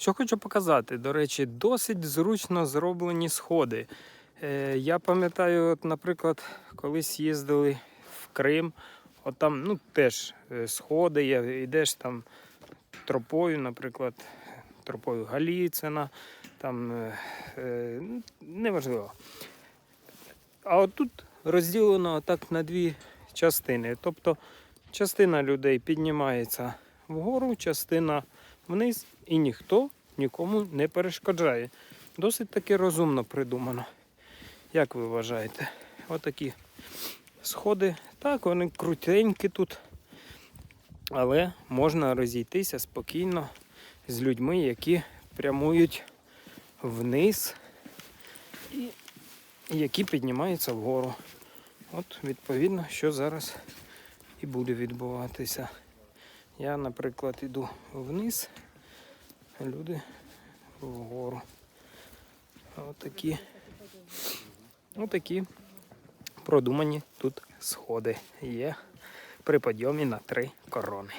Що хочу показати, до речі, досить зручно зроблені сходи. Е, я пам'ятаю, от, наприклад, колись їздили в Крим, от там ну, теж е, сходи є, йдеш там тропою, наприклад, тропою Галіцина, там е, е, неважливо. А от тут розділено так на дві частини. Тобто частина людей піднімається вгору, частина вниз, і ніхто нікому не перешкоджає. Досить таки розумно придумано. Як ви вважаєте? Отакі сходи. Так, вони крутенькі тут. Але можна розійтися спокійно з людьми, які прямують вниз і які піднімаються вгору. От, відповідно, що зараз і буде відбуватися. Я, наприклад, йду вниз, а люди вгору. Отакі, отакі продумані тут сходи є при підйомі на три корони.